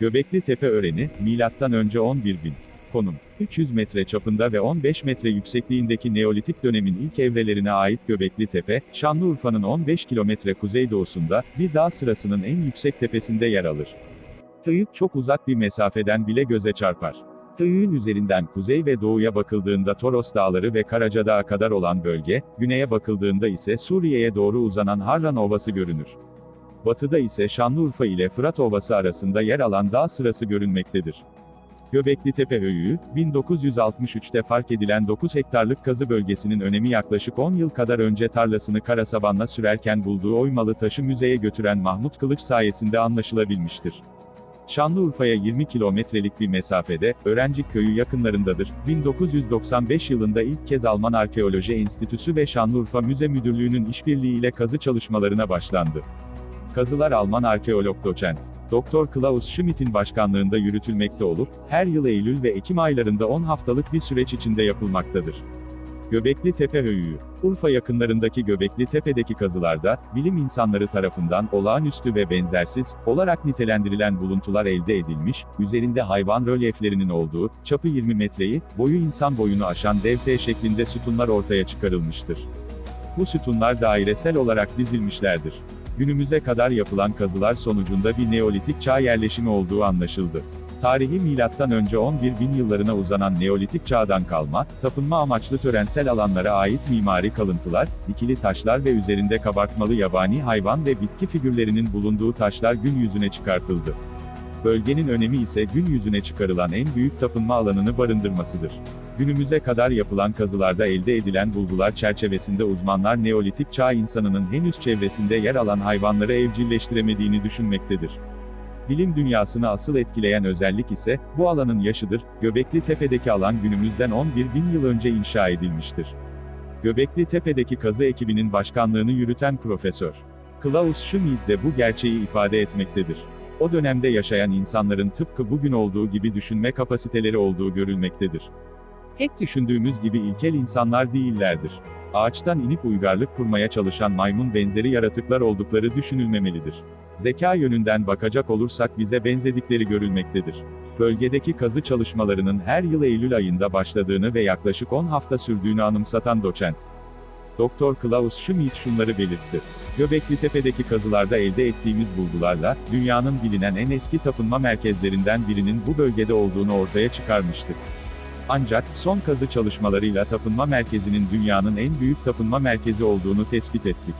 Göbekli Tepe öreni, önce 11 bin. Konum, 300 metre çapında ve 15 metre yüksekliğindeki Neolitik dönemin ilk evrelerine ait Göbekli Tepe, Şanlıurfa'nın 15 kilometre kuzeydoğusunda, bir dağ sırasının en yüksek tepesinde yer alır. Höyük çok uzak bir mesafeden bile göze çarpar. Höyük'ün üzerinden kuzey ve doğuya bakıldığında Toros Dağları ve Karacadağ'a kadar olan bölge, güneye bakıldığında ise Suriye'ye doğru uzanan Harran Ovası görünür. Batıda ise Şanlıurfa ile Fırat Ovası arasında yer alan dağ sırası görünmektedir. Göbekli Tepe Höyüğü, 1963'te fark edilen 9 hektarlık kazı bölgesinin önemi yaklaşık 10 yıl kadar önce tarlasını Karasaban'la sürerken bulduğu oymalı taşı müzeye götüren Mahmut Kılıç sayesinde anlaşılabilmiştir. Şanlıurfa'ya 20 kilometrelik bir mesafede, Öğrencik Köyü yakınlarındadır. 1995 yılında ilk kez Alman Arkeoloji Enstitüsü ve Şanlıurfa Müze Müdürlüğü'nün işbirliğiyle kazı çalışmalarına başlandı. Kazılar Alman arkeolog doçent. Doktor Klaus Schmidt'in başkanlığında yürütülmekte olup, her yıl Eylül ve Ekim aylarında 10 haftalık bir süreç içinde yapılmaktadır. Göbekli Tepe Höyüğü Urfa yakınlarındaki Göbekli Tepe'deki kazılarda, bilim insanları tarafından olağanüstü ve benzersiz olarak nitelendirilen buluntular elde edilmiş, üzerinde hayvan rölyeflerinin olduğu, çapı 20 metreyi, boyu insan boyunu aşan dev T şeklinde sütunlar ortaya çıkarılmıştır. Bu sütunlar dairesel olarak dizilmişlerdir. Günümüze kadar yapılan kazılar sonucunda bir Neolitik çağ yerleşimi olduğu anlaşıldı. Tarihi milattan önce 11 bin yıllarına uzanan Neolitik çağdan kalma, tapınma amaçlı törensel alanlara ait mimari kalıntılar, dikili taşlar ve üzerinde kabartmalı yabani hayvan ve bitki figürlerinin bulunduğu taşlar gün yüzüne çıkartıldı. Bölgenin önemi ise gün yüzüne çıkarılan en büyük tapınma alanını barındırmasıdır. Günümüze kadar yapılan kazılarda elde edilen bulgular çerçevesinde uzmanlar Neolitik çağ insanının henüz çevresinde yer alan hayvanları evcilleştiremediğini düşünmektedir. Bilim dünyasını asıl etkileyen özellik ise, bu alanın yaşıdır, Göbekli Tepe'deki alan günümüzden 11 bin yıl önce inşa edilmiştir. Göbekli Tepe'deki kazı ekibinin başkanlığını yürüten Profesör. Klaus Schmidt de bu gerçeği ifade etmektedir. O dönemde yaşayan insanların tıpkı bugün olduğu gibi düşünme kapasiteleri olduğu görülmektedir. Hep düşündüğümüz gibi ilkel insanlar değillerdir. Ağaçtan inip uygarlık kurmaya çalışan maymun benzeri yaratıklar oldukları düşünülmemelidir. Zeka yönünden bakacak olursak bize benzedikleri görülmektedir. Bölgedeki kazı çalışmalarının her yıl Eylül ayında başladığını ve yaklaşık 10 hafta sürdüğünü anımsatan doçent. Doktor Klaus Schmidt şunları belirtti. Göbekli Tepe'deki kazılarda elde ettiğimiz bulgularla, dünyanın bilinen en eski tapınma merkezlerinden birinin bu bölgede olduğunu ortaya çıkarmıştık. Ancak, son kazı çalışmalarıyla tapınma merkezinin dünyanın en büyük tapınma merkezi olduğunu tespit ettik.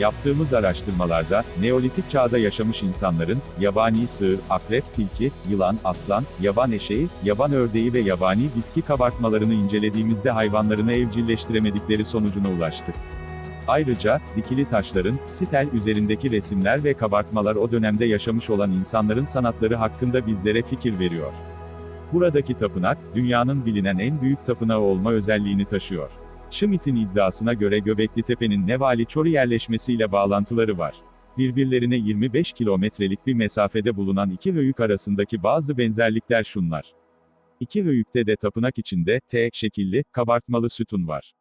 Yaptığımız araştırmalarda, Neolitik çağda yaşamış insanların, yabani sığır, akrep, tilki, yılan, aslan, yaban eşeği, yaban ördeği ve yabani bitki kabartmalarını incelediğimizde hayvanlarını evcilleştiremedikleri sonucuna ulaştık. Ayrıca, dikili taşların, sitel üzerindeki resimler ve kabartmalar o dönemde yaşamış olan insanların sanatları hakkında bizlere fikir veriyor. Buradaki tapınak, dünyanın bilinen en büyük tapınağı olma özelliğini taşıyor. Schmidt'in iddiasına göre Göbekli Tepe'nin Nevali Çori yerleşmesiyle bağlantıları var. Birbirlerine 25 kilometrelik bir mesafede bulunan iki höyük arasındaki bazı benzerlikler şunlar. İki höyükte de tapınak içinde, T şekilli, kabartmalı sütun var.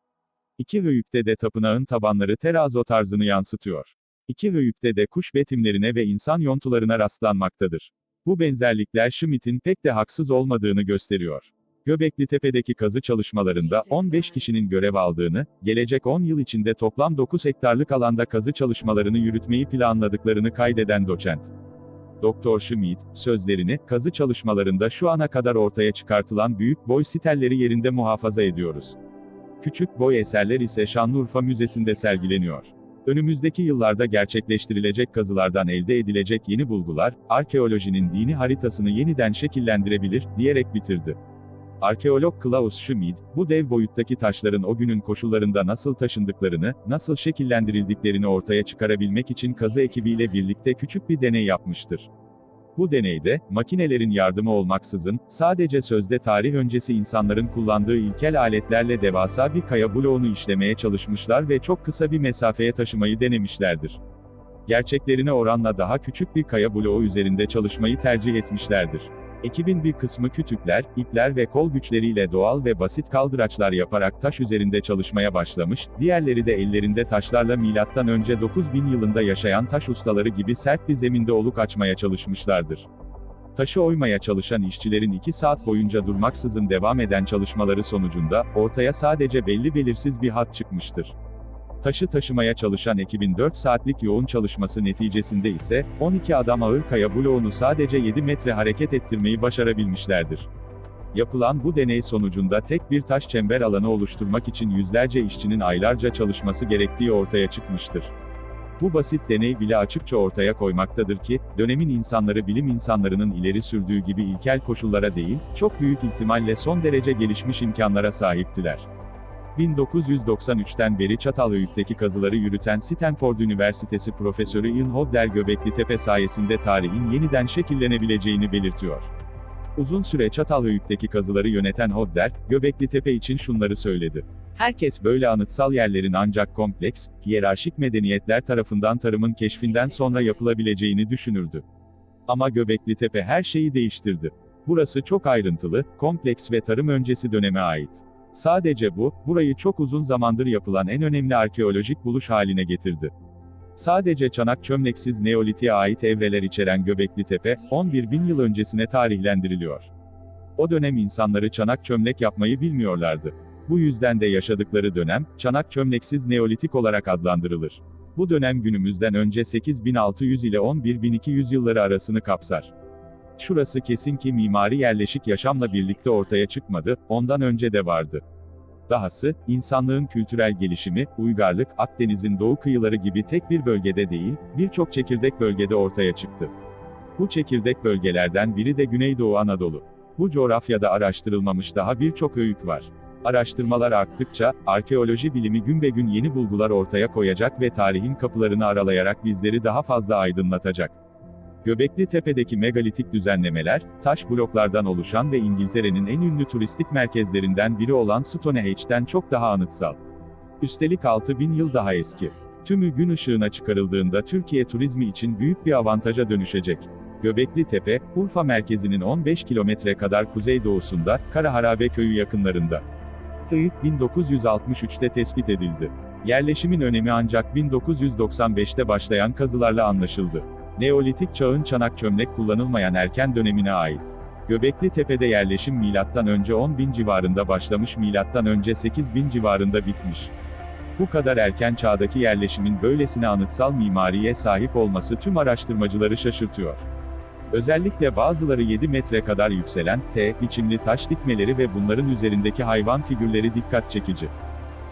İki höyükte de tapınağın tabanları terazo tarzını yansıtıyor. İki höyükte de kuş betimlerine ve insan yontularına rastlanmaktadır. Bu benzerlikler Schmidt'in pek de haksız olmadığını gösteriyor. Göbekli Tepe'deki kazı çalışmalarında 15 kişinin görev aldığını, gelecek 10 yıl içinde toplam 9 hektarlık alanda kazı çalışmalarını yürütmeyi planladıklarını kaydeden doçent. Doktor Schmidt, sözlerini, kazı çalışmalarında şu ana kadar ortaya çıkartılan büyük boy sitelleri yerinde muhafaza ediyoruz. Küçük boy eserler ise Şanlıurfa Müzesi'nde sergileniyor. Önümüzdeki yıllarda gerçekleştirilecek kazılardan elde edilecek yeni bulgular, arkeolojinin dini haritasını yeniden şekillendirebilir, diyerek bitirdi. Arkeolog Klaus Schmidt, bu dev boyuttaki taşların o günün koşullarında nasıl taşındıklarını, nasıl şekillendirildiklerini ortaya çıkarabilmek için kazı ekibiyle birlikte küçük bir deney yapmıştır. Bu deneyde, makinelerin yardımı olmaksızın, sadece sözde tarih öncesi insanların kullandığı ilkel aletlerle devasa bir kaya bloğunu işlemeye çalışmışlar ve çok kısa bir mesafeye taşımayı denemişlerdir. Gerçeklerine oranla daha küçük bir kaya bloğu üzerinde çalışmayı tercih etmişlerdir. Ekibin bir kısmı kütükler, ipler ve kol güçleriyle doğal ve basit kaldıraçlar yaparak taş üzerinde çalışmaya başlamış, diğerleri de ellerinde taşlarla önce 9000 yılında yaşayan taş ustaları gibi sert bir zeminde oluk açmaya çalışmışlardır. Taşı oymaya çalışan işçilerin 2 saat boyunca durmaksızın devam eden çalışmaları sonucunda, ortaya sadece belli belirsiz bir hat çıkmıştır. Taşı taşımaya çalışan ekibin 4 saatlik yoğun çalışması neticesinde ise, 12 adam ağır kaya bloğunu sadece 7 metre hareket ettirmeyi başarabilmişlerdir. Yapılan bu deney sonucunda tek bir taş çember alanı oluşturmak için yüzlerce işçinin aylarca çalışması gerektiği ortaya çıkmıştır. Bu basit deney bile açıkça ortaya koymaktadır ki, dönemin insanları bilim insanlarının ileri sürdüğü gibi ilkel koşullara değil, çok büyük ihtimalle son derece gelişmiş imkanlara sahiptiler. 1993'ten beri Çatalhöyük'teki kazıları yürüten Stanford Üniversitesi Profesörü Ian Hodder Göbekli Tepe sayesinde tarihin yeniden şekillenebileceğini belirtiyor. Uzun süre Çatalhöyük'teki kazıları yöneten Hodder, Göbekli Tepe için şunları söyledi. Herkes böyle anıtsal yerlerin ancak kompleks, hiyerarşik medeniyetler tarafından tarımın keşfinden sonra yapılabileceğini düşünürdü. Ama Göbekli Tepe her şeyi değiştirdi. Burası çok ayrıntılı, kompleks ve tarım öncesi döneme ait. Sadece bu, burayı çok uzun zamandır yapılan en önemli arkeolojik buluş haline getirdi. Sadece çanak çömleksiz Neolitik'e ait evreler içeren Göbekli Tepe, 11 bin yıl öncesine tarihlendiriliyor. O dönem insanları çanak çömlek yapmayı bilmiyorlardı. Bu yüzden de yaşadıkları dönem, çanak çömleksiz Neolitik olarak adlandırılır. Bu dönem günümüzden önce 8600 ile 11200 yılları arasını kapsar. Şurası kesin ki mimari yerleşik yaşamla birlikte ortaya çıkmadı, ondan önce de vardı. Dahası, insanlığın kültürel gelişimi, uygarlık, Akdeniz'in doğu kıyıları gibi tek bir bölgede değil, birçok çekirdek bölgede ortaya çıktı. Bu çekirdek bölgelerden biri de Güneydoğu Anadolu. Bu coğrafyada araştırılmamış daha birçok öykü var. Araştırmalar arttıkça, arkeoloji bilimi gün be gün yeni bulgular ortaya koyacak ve tarihin kapılarını aralayarak bizleri daha fazla aydınlatacak. Göbekli Tepe'deki megalitik düzenlemeler, taş bloklardan oluşan ve İngiltere'nin en ünlü turistik merkezlerinden biri olan Stonehenge'den çok daha anıtsal. Üstelik 6000 yıl daha eski. Tümü gün ışığına çıkarıldığında Türkiye turizmi için büyük bir avantaja dönüşecek. Göbekli Tepe, Urfa merkezinin 15 kilometre kadar kuzeydoğusunda, Karaharabe köyü yakınlarında. Höyük 1963'te tespit edildi. Yerleşimin önemi ancak 1995'te başlayan kazılarla anlaşıldı. Neolitik çağın çanak çömlek kullanılmayan erken dönemine ait. Göbekli Tepe'de yerleşim milattan önce 10 bin civarında başlamış milattan önce 8 bin civarında bitmiş. Bu kadar erken çağdaki yerleşimin böylesine anıtsal mimariye sahip olması tüm araştırmacıları şaşırtıyor. Özellikle bazıları 7 metre kadar yükselen, T biçimli taş dikmeleri ve bunların üzerindeki hayvan figürleri dikkat çekici.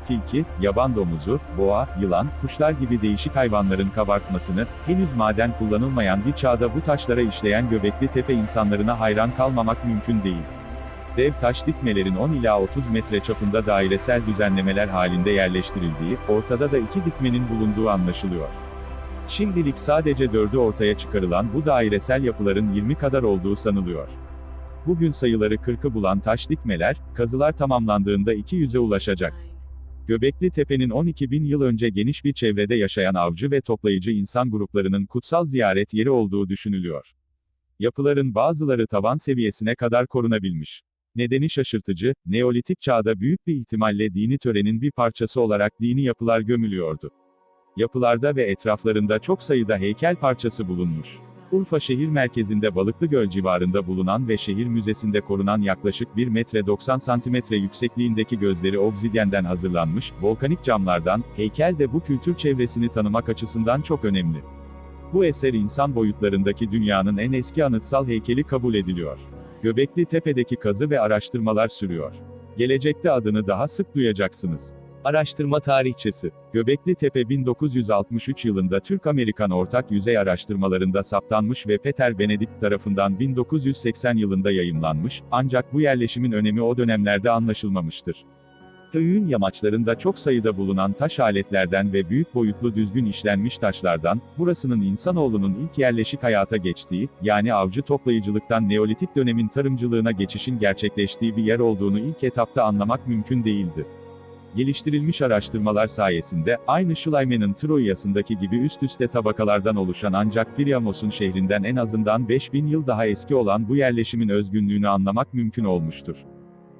Tilki, yaban domuzu, boğa, yılan, kuşlar gibi değişik hayvanların kabartmasını, henüz maden kullanılmayan bir çağda bu taşlara işleyen Göbekli Tepe insanlarına hayran kalmamak mümkün değil. Dev taş dikmelerin 10 ila 30 metre çapında dairesel düzenlemeler halinde yerleştirildiği, ortada da iki dikmenin bulunduğu anlaşılıyor. Şimdilik sadece dördü ortaya çıkarılan bu dairesel yapıların 20 kadar olduğu sanılıyor. Bugün sayıları 40'ı bulan taş dikmeler, kazılar tamamlandığında 200'e ulaşacak. Göbekli Tepe'nin 12 bin yıl önce geniş bir çevrede yaşayan avcı ve toplayıcı insan gruplarının kutsal ziyaret yeri olduğu düşünülüyor. Yapıların bazıları tavan seviyesine kadar korunabilmiş. Nedeni şaşırtıcı, Neolitik çağda büyük bir ihtimalle dini törenin bir parçası olarak dini yapılar gömülüyordu. Yapılarda ve etraflarında çok sayıda heykel parçası bulunmuş. Urfa şehir merkezinde Balıklıgöl civarında bulunan ve şehir müzesinde korunan yaklaşık 1 metre 90 santimetre yüksekliğindeki gözleri obsidyenden hazırlanmış, volkanik camlardan, heykel de bu kültür çevresini tanımak açısından çok önemli. Bu eser insan boyutlarındaki dünyanın en eski anıtsal heykeli kabul ediliyor. Göbekli Tepe'deki kazı ve araştırmalar sürüyor. Gelecekte adını daha sık duyacaksınız. Araştırma tarihçesi. Göbekli Tepe 1963 yılında Türk-Amerikan ortak yüzey araştırmalarında saptanmış ve Peter Benedict tarafından 1980 yılında yayımlanmış, ancak bu yerleşimin önemi o dönemlerde anlaşılmamıştır. Köyün yamaçlarında çok sayıda bulunan taş aletlerden ve büyük boyutlu düzgün işlenmiş taşlardan, burasının insanoğlunun ilk yerleşik hayata geçtiği, yani avcı toplayıcılıktan Neolitik dönemin tarımcılığına geçişin gerçekleştiği bir yer olduğunu ilk etapta anlamak mümkün değildi. Geliştirilmiş araştırmalar sayesinde, aynı Schleiman'ın Troya'sındaki gibi üst üste tabakalardan oluşan ancak Priamos'un şehrinden en azından 5000 yıl daha eski olan bu yerleşimin özgünlüğünü anlamak mümkün olmuştur.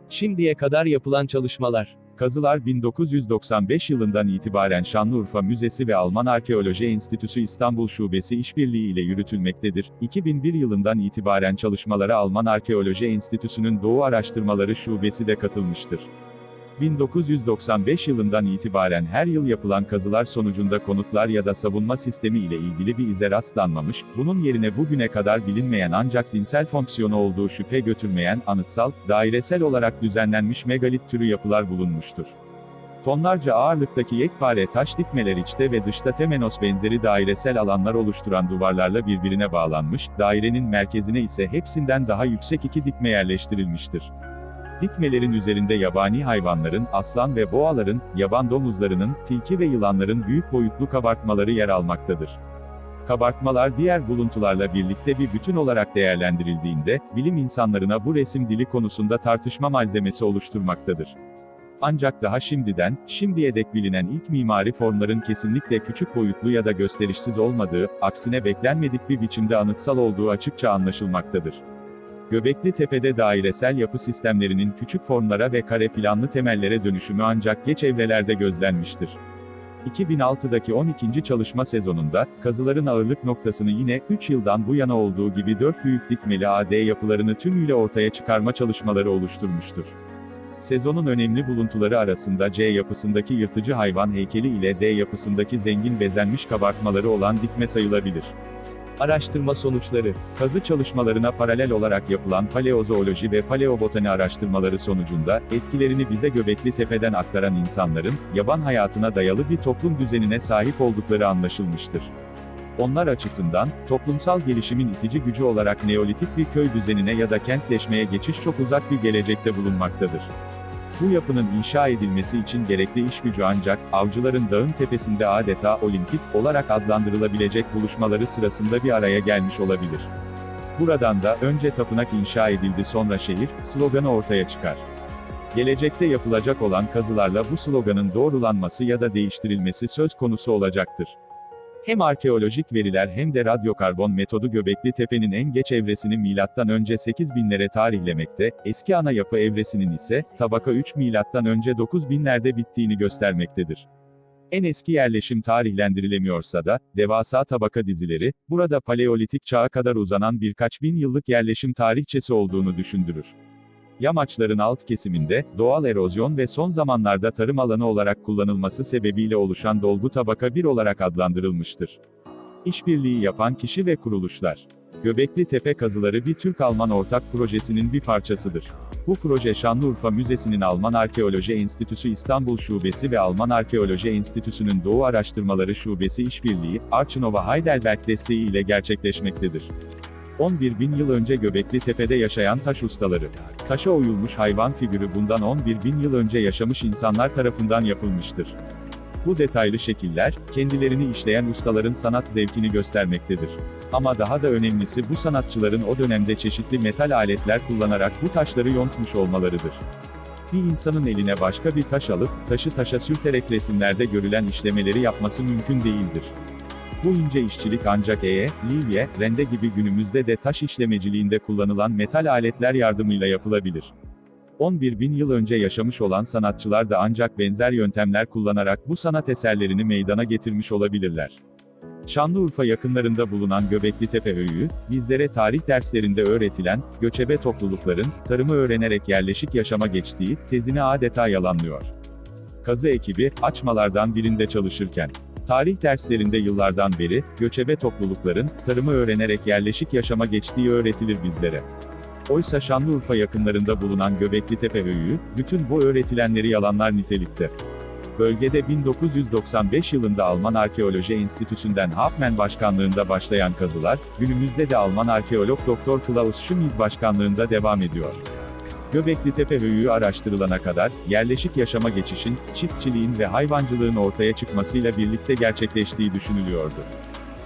Şimdiye kadar yapılan çalışmalar Kazılar 1995 yılından itibaren Şanlıurfa Müzesi ve Alman Arkeoloji Enstitüsü İstanbul Şubesi işbirliği ile yürütülmektedir. 2001 yılından itibaren çalışmalara Alman Arkeoloji Enstitüsü'nün Doğu Araştırmaları Şubesi de katılmıştır. 1995 yılından itibaren her yıl yapılan kazılar sonucunda konutlar ya da savunma sistemi ile ilgili bir ize rastlanmamış, bunun yerine bugüne kadar bilinmeyen ancak dinsel fonksiyonu olduğu şüphe götürmeyen, anıtsal, dairesel olarak düzenlenmiş megalit türü yapılar bulunmuştur. Tonlarca ağırlıktaki yekpare taş dikmeler içte ve dışta temenos benzeri dairesel alanlar oluşturan duvarlarla birbirine bağlanmış, dairenin merkezine ise hepsinden daha yüksek iki dikme yerleştirilmiştir. Dikmelerin üzerinde yabani hayvanların, aslan ve boğaların, yaban domuzlarının, tilki ve yılanların büyük boyutlu kabartmaları yer almaktadır. Kabartmalar diğer buluntularla birlikte bir bütün olarak değerlendirildiğinde, bilim insanlarına bu resim dili konusunda tartışma malzemesi oluşturmaktadır. Ancak daha şimdiden, şimdiye dek bilinen ilk mimari formların kesinlikle küçük boyutlu ya da gösterişsiz olmadığı, aksine beklenmedik bir biçimde anıtsal olduğu açıkça anlaşılmaktadır. Göbekli Tepe'de dairesel yapı sistemlerinin küçük formlara ve kare planlı temellere dönüşümü ancak geç evrelerde gözlenmiştir. 2006'daki 12. çalışma sezonunda, kazıların ağırlık noktasını yine, 3 yıldan bu yana olduğu gibi 4 büyük dikmeli AD yapılarını tümüyle ortaya çıkarma çalışmaları oluşturmuştur. Sezonun önemli buluntuları arasında C yapısındaki yırtıcı hayvan heykeli ile D yapısındaki zengin bezenmiş kabartmaları olan dikme sayılabilir. Araştırma sonuçları. Kazı çalışmalarına paralel olarak yapılan paleozooloji ve paleobotani araştırmaları sonucunda, etkilerini bize Göbekli Tepe'den aktaran insanların, yaban hayatına dayalı bir toplum düzenine sahip oldukları anlaşılmıştır. Onlar açısından, toplumsal gelişimin itici gücü olarak Neolitik bir köy düzenine ya da kentleşmeye geçiş çok uzak bir gelecekte bulunmaktadır. Bu yapının inşa edilmesi için gerekli iş gücü ancak, avcıların dağın tepesinde adeta olimpik olarak adlandırılabilecek buluşmaları sırasında bir araya gelmiş olabilir. Buradan da, önce tapınak inşa edildi sonra şehir, sloganı ortaya çıkar. Gelecekte yapılacak olan kazılarla bu sloganın doğrulanması ya da değiştirilmesi söz konusu olacaktır. Hem arkeolojik veriler hem de radyokarbon metodu Göbekli Tepe'nin en geç evresini milattan önce 8000'lere tarihlemekte, eski ana yapı evresinin ise tabaka 3 milattan önce 9000'lerde bittiğini göstermektedir. En eski yerleşim tarihlendirilemiyorsa da, devasa tabaka dizileri, burada paleolitik çağa kadar uzanan birkaç bin yıllık yerleşim tarihçesi olduğunu düşündürür. Yamaçların alt kesiminde, doğal erozyon ve son zamanlarda tarım alanı olarak kullanılması sebebiyle oluşan dolgu tabaka 1 olarak adlandırılmıştır. İşbirliği yapan kişi ve kuruluşlar. Göbekli Tepe kazıları bir Türk-Alman ortak projesinin bir parçasıdır. Bu proje Şanlıurfa Müzesi'nin Alman Arkeoloji Enstitüsü İstanbul Şubesi ve Alman Arkeoloji Enstitüsü'nün Doğu Araştırmaları Şubesi işbirliği, Arçınova Heidelberg desteği ile gerçekleşmektedir. 11 bin yıl önce Göbekli Tepe'de yaşayan taş ustaları. Taşa oyulmuş hayvan figürü bundan 11 bin yıl önce yaşamış insanlar tarafından yapılmıştır. Bu detaylı şekiller, kendilerini işleyen ustaların sanat zevkini göstermektedir. Ama daha da önemlisi bu sanatçıların o dönemde çeşitli metal aletler kullanarak bu taşları yontmuş olmalarıdır. Bir insanın eline başka bir taş alıp, taşı taşa sürterek resimlerde görülen işlemeleri yapması mümkün değildir. Bu ince işçilik ancak eye, livye, rende gibi günümüzde de taş işlemeciliğinde kullanılan metal aletler yardımıyla yapılabilir. 11 bin yıl önce yaşamış olan sanatçılar da ancak benzer yöntemler kullanarak bu sanat eserlerini meydana getirmiş olabilirler. Şanlıurfa yakınlarında bulunan Göbekli Tepe Höyüğü, bizlere tarih derslerinde öğretilen, göçebe toplulukların, tarımı öğrenerek yerleşik yaşama geçtiği, tezini adeta yalanlıyor. Kazı ekibi, açmalardan birinde çalışırken, Tarih derslerinde yıllardan beri, göçebe toplulukların, tarımı öğrenerek yerleşik yaşama geçtiği öğretilir bizlere. Oysa Şanlıurfa yakınlarında bulunan Göbekli Tepe Höyüğü, bütün bu öğretilenleri yalanlar nitelikte. Bölgede 1995 yılında Alman Arkeoloji Enstitüsü'nden Hauptmann başkanlığında başlayan kazılar, günümüzde de Alman arkeolog Dr. Klaus Schmidt başkanlığında devam ediyor. Göbekli Tepe höyüğü araştırılana kadar, yerleşik yaşama geçişin, çiftçiliğin ve hayvancılığın ortaya çıkmasıyla birlikte gerçekleştiği düşünülüyordu.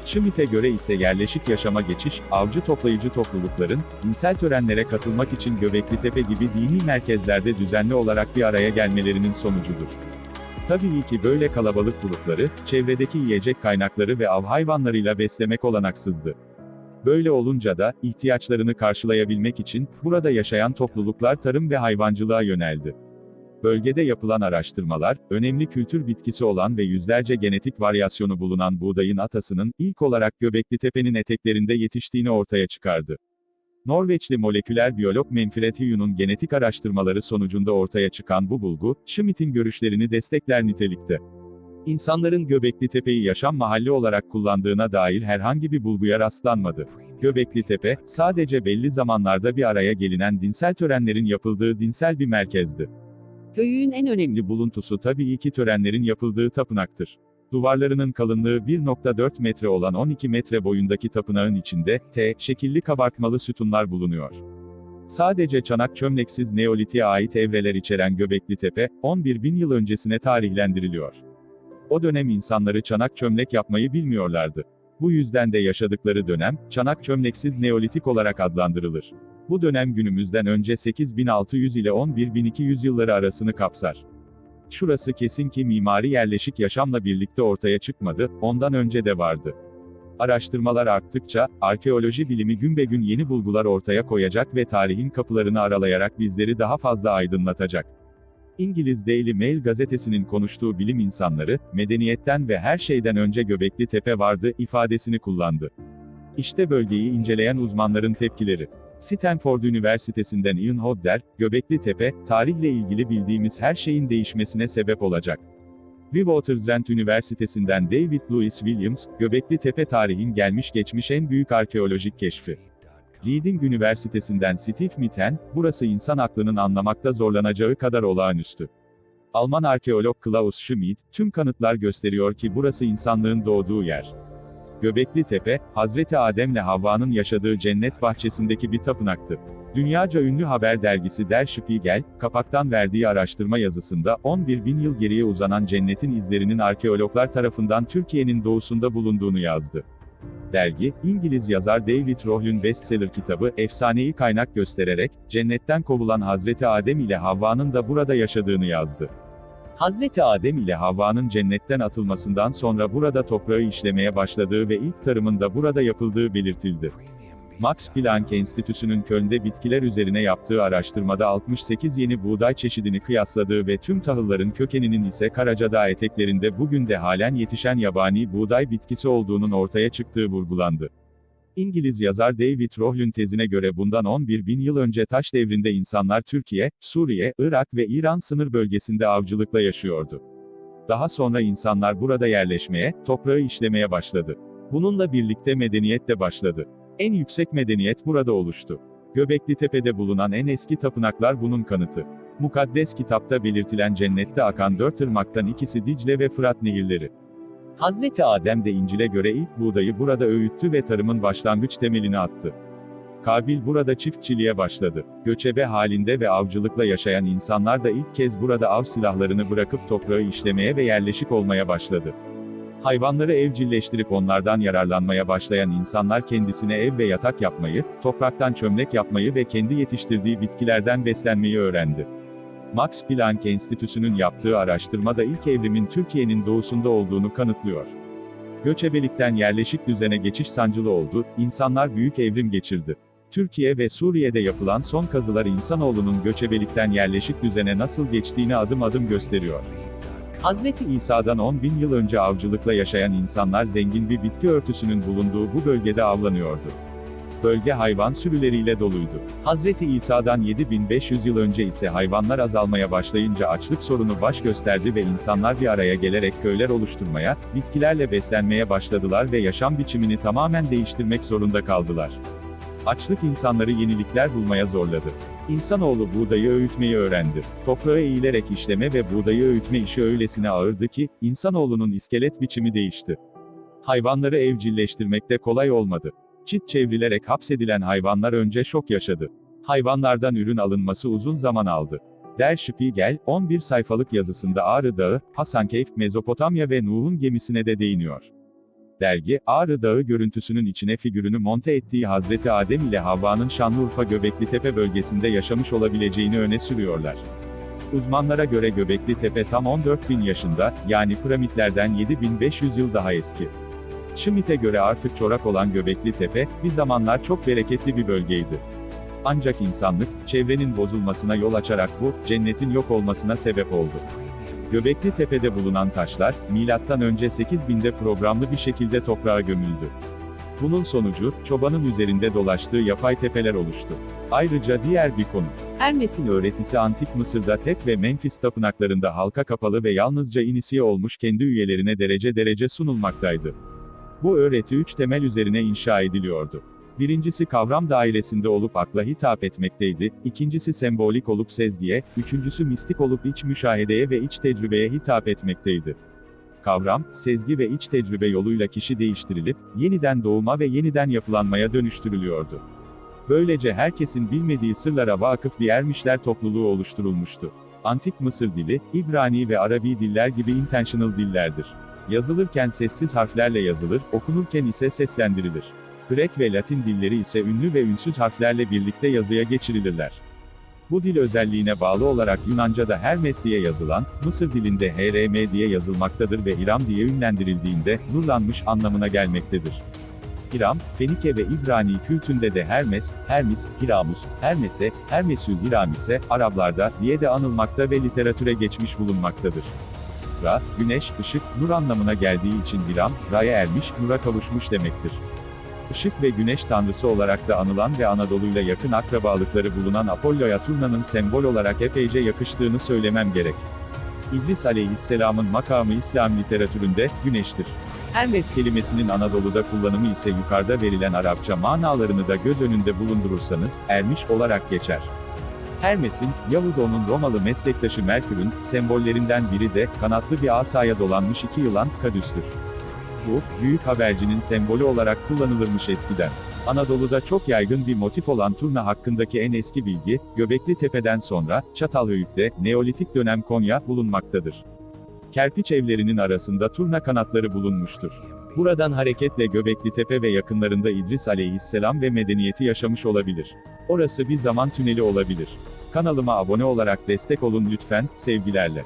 Schmidt'e göre ise yerleşik yaşama geçiş, avcı toplayıcı toplulukların, dinsel törenlere katılmak için Göbekli Tepe gibi dini merkezlerde düzenli olarak bir araya gelmelerinin sonucudur. Tabii ki böyle kalabalık grupları, çevredeki yiyecek kaynakları ve av hayvanlarıyla beslemek olanaksızdı. Böyle olunca da, ihtiyaçlarını karşılayabilmek için, burada yaşayan topluluklar tarım ve hayvancılığa yöneldi. Bölgede yapılan araştırmalar, önemli kültür bitkisi olan ve yüzlerce genetik varyasyonu bulunan buğdayın atasının, ilk olarak Göbekli Tepe'nin eteklerinde yetiştiğini ortaya çıkardı. Norveçli moleküler biyolog Manfred Huyu'nun genetik araştırmaları sonucunda ortaya çıkan bu bulgu, Schmidt'in görüşlerini destekler nitelikte. İnsanların Göbekli Tepe'yi yaşam mahalli olarak kullandığına dair herhangi bir bulguya rastlanmadı. Göbekli Tepe, sadece belli zamanlarda bir araya gelinen dinsel törenlerin yapıldığı dinsel bir merkezdi. Köyün en önemli buluntusu tabii ki törenlerin yapıldığı tapınaktır. Duvarlarının kalınlığı 1.4 metre olan 12 metre boyundaki tapınağın içinde, T, şekilli kabartmalı sütunlar bulunuyor. Sadece çanak çömleksiz Neolitik'e ait evreler içeren Göbekli Tepe, 11 bin yıl öncesine tarihlendiriliyor. O dönem insanları çanak çömlek yapmayı bilmiyorlardı. Bu yüzden de yaşadıkları dönem, çanak çömleksiz Neolitik olarak adlandırılır. Bu dönem günümüzden önce 8600 ile 11200 yılları arasını kapsar. Şurası kesin ki mimari yerleşik yaşamla birlikte ortaya çıkmadı, ondan önce de vardı. Araştırmalar arttıkça, arkeoloji bilimi gün be gün yeni bulgular ortaya koyacak ve tarihin kapılarını aralayarak bizleri daha fazla aydınlatacak. İngiliz Daily Mail gazetesinin konuştuğu bilim insanları, medeniyetten ve her şeyden önce Göbekli Tepe vardı ifadesini kullandı. İşte bölgeyi inceleyen uzmanların tepkileri. Stanford Üniversitesi'nden Ian Hodder, Göbekli Tepe, tarihle ilgili bildiğimiz her şeyin değişmesine sebep olacak. Witwatersrand Üniversitesi'nden David Louis Williams, Göbekli Tepe tarihin gelmiş geçmiş en büyük arkeolojik keşfi. Reading Üniversitesi'nden Steve Mitten, burası insan aklının anlamakta zorlanacağı kadar olağanüstü. Alman arkeolog Klaus Schmidt, tüm kanıtlar gösteriyor ki burası insanlığın doğduğu yer. Göbekli Tepe, Hazreti Adem'le Havva'nın yaşadığı cennet bahçesindeki bir tapınaktı. Dünyaca ünlü haber dergisi Der Spiegel, kapaktan verdiği araştırma yazısında, 11 bin yıl geriye uzanan cennetin izlerinin arkeologlar tarafından Türkiye'nin doğusunda bulunduğunu yazdı. Dergi, İngiliz yazar David Rohl'ün bestseller kitabı, efsaneyi kaynak göstererek, cennetten kovulan Hazreti Adem ile Havva'nın da burada yaşadığını yazdı. Hazreti Adem ile Havva'nın cennetten atılmasından sonra burada toprağı işlemeye başladığı ve ilk tarımın da burada yapıldığı belirtildi. Max Planck Enstitüsü'nün Köln'de bitkiler üzerine yaptığı araştırmada 68 yeni buğday çeşidini kıyasladığı ve tüm tahılların kökeninin ise Karacadağ eteklerinde bugün de halen yetişen yabani buğday bitkisi olduğunun ortaya çıktığı vurgulandı. İngiliz yazar David Rohl'ün tezine göre bundan 11 bin yıl önce taş devrinde insanlar Türkiye, Suriye, Irak ve İran sınır bölgesinde avcılıkla yaşıyordu. Daha sonra insanlar burada yerleşmeye, toprağı işlemeye başladı. Bununla birlikte medeniyet de başladı. En yüksek medeniyet burada oluştu. Göbekli Tepe'de bulunan en eski tapınaklar bunun kanıtı. Mukaddes kitapta belirtilen cennette akan dört ırmaktan ikisi Dicle ve Fırat nehirleri. Hazreti Adem de İncil'e göre ilk buğdayı burada öğüttü ve tarımın başlangıç temelini attı. Kabil burada çiftçiliğe başladı. Göçebe halinde ve avcılıkla yaşayan insanlar da ilk kez burada av silahlarını bırakıp toprağı işlemeye ve yerleşik olmaya başladı. Hayvanları evcilleştirip onlardan yararlanmaya başlayan insanlar kendisine ev ve yatak yapmayı, topraktan çömlek yapmayı ve kendi yetiştirdiği bitkilerden beslenmeyi öğrendi. Max Planck Enstitüsü'nün yaptığı araştırmada ilk evrimin Türkiye'nin doğusunda olduğunu kanıtlıyor. Göçebelikten yerleşik düzene geçiş sancılı oldu, insanlar büyük evrim geçirdi. Türkiye ve Suriye'de yapılan son kazılar insanoğlunun göçebelikten yerleşik düzene nasıl geçtiğini adım adım gösteriyor. Hazreti İsa'dan 10 bin yıl önce avcılıkla yaşayan insanlar zengin bir bitki örtüsünün bulunduğu bu bölgede avlanıyordu. Bölge hayvan sürüleriyle doluydu. Hazreti İsa'dan 7500 yıl önce ise hayvanlar azalmaya başlayınca açlık sorunu baş gösterdi ve insanlar bir araya gelerek köyler oluşturmaya, bitkilerle beslenmeye başladılar ve yaşam biçimini tamamen değiştirmek zorunda kaldılar. Açlık insanları yenilikler bulmaya zorladı. İnsanoğlu buğdayı öğütmeyi öğrendi. Toprağı eğilerek işleme ve buğdayı öğütme işi öylesine ağırdı ki, insanoğlunun iskelet biçimi değişti. Hayvanları evcilleştirmekte kolay olmadı. Çit çevrilerek hapsedilen hayvanlar önce şok yaşadı. Hayvanlardan ürün alınması uzun zaman aldı. Der Spiegel, 11 sayfalık yazısında Ağrı Dağı, Hasankeyf, Mezopotamya ve Nuh'un gemisine de değiniyor. Dergi, Ağrı Dağı görüntüsünün içine figürünü monte ettiği Hazreti Adem ile Havva'nın Şanlıurfa Göbekli Tepe bölgesinde yaşamış olabileceğini öne sürüyorlar. Uzmanlara göre Göbekli Tepe tam 14 bin yaşında, yani piramitlerden 7500 yıl daha eski. Schmidt'e göre artık çorak olan Göbekli Tepe, bir zamanlar çok bereketli bir bölgeydi. Ancak insanlık, çevrenin bozulmasına yol açarak bu, cennetin yok olmasına sebep oldu. Göbekli Tepe'de bulunan taşlar, önce 8000'de programlı bir şekilde toprağa gömüldü. Bunun sonucu, çobanın üzerinde dolaştığı yapay tepeler oluştu. Ayrıca diğer bir konu. Hermes'in öğretisi Antik Mısır'da Tep ve Memphis tapınaklarında halka kapalı ve yalnızca inisiye olmuş kendi üyelerine derece derece sunulmaktaydı. Bu öğreti üç temel üzerine inşa ediliyordu. Birincisi kavram dairesinde olup akla hitap etmekteydi, ikincisi sembolik olup sezgiye, üçüncüsü mistik olup iç müşahedeye ve iç tecrübeye hitap etmekteydi. Kavram, sezgi ve iç tecrübe yoluyla kişi değiştirilip, yeniden doğuma ve yeniden yapılanmaya dönüştürülüyordu. Böylece herkesin bilmediği sırlara vakıf bir ermişler topluluğu oluşturulmuştu. Antik Mısır dili, İbrani ve Arabi diller gibi intentional dillerdir. Yazılırken sessiz harflerle yazılır, okunurken ise seslendirilir. Grek ve Latin dilleri ise ünlü ve ünsüz harflerle birlikte yazıya geçirilirler. Bu dil özelliğine bağlı olarak Yunanca'da Hermes diye yazılan, Mısır dilinde HRM diye yazılmaktadır ve İram diye ünlendirildiğinde, nurlanmış anlamına gelmektedir. İram, Fenike ve İbrani kültünde de Hermes, Hermis, Hiramus, Hermese, Hermesül Hiramise, Araplarda, diye de anılmakta ve literatüre geçmiş bulunmaktadır. Ra, güneş, ışık, nur anlamına geldiği için Hiram, Ra'ya ermiş, nura kavuşmuş demektir. Işık ve güneş tanrısı olarak da anılan ve Anadolu'yla yakın akrabalıkları bulunan Apollo'ya turnanın sembol olarak epeyce yakıştığını söylemem gerek. İdris aleyhisselamın makamı İslam literatüründe, güneştir. Hermes kelimesinin Anadolu'da kullanımı ise yukarıda verilen Arapça manalarını da göz önünde bulundurursanız, ermiş olarak geçer. Hermes'in, Yahudo'nun Romalı meslektaşı Merkür'ün, sembollerinden biri de, kanatlı bir asaya dolanmış iki yılan, Kadüs'tür. Bu, büyük habercinin sembolü olarak kullanılırmış eskiden. Anadolu'da çok yaygın bir motif olan turna hakkındaki en eski bilgi, Göbekli Tepe'den sonra, Çatalhöyük'te, Neolitik dönem Konya, bulunmaktadır. Kerpiç evlerinin arasında turna kanatları bulunmuştur. Buradan hareketle Göbekli Tepe ve yakınlarında İdris aleyhisselam ve medeniyeti yaşamış olabilir. Orası bir zaman tüneli olabilir. Kanalıma abone olarak destek olun lütfen, sevgilerle.